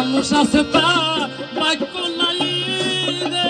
মানুষ আছে তা বাক্য নাই রে।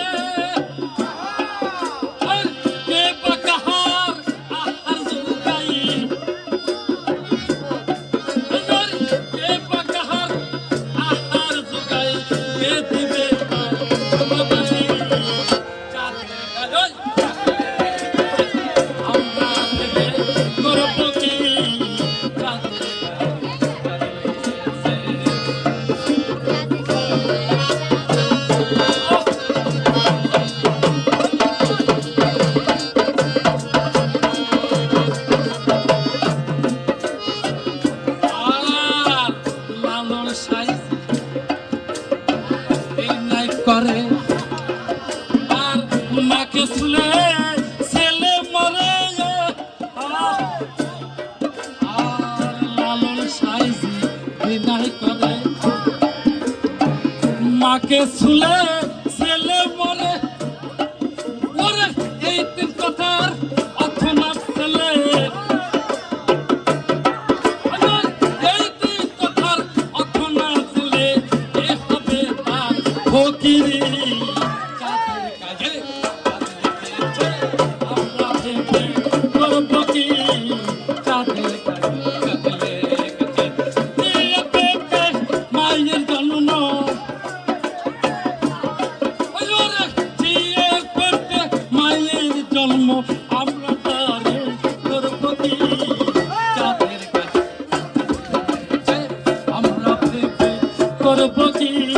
মাকে শুলে, ছেলে বলে, ওরে, এই তিন কথার অর্থ ছেলে এই তিন কথার অর্থ ছেলে এ হবে তার ফকিরি। করব কি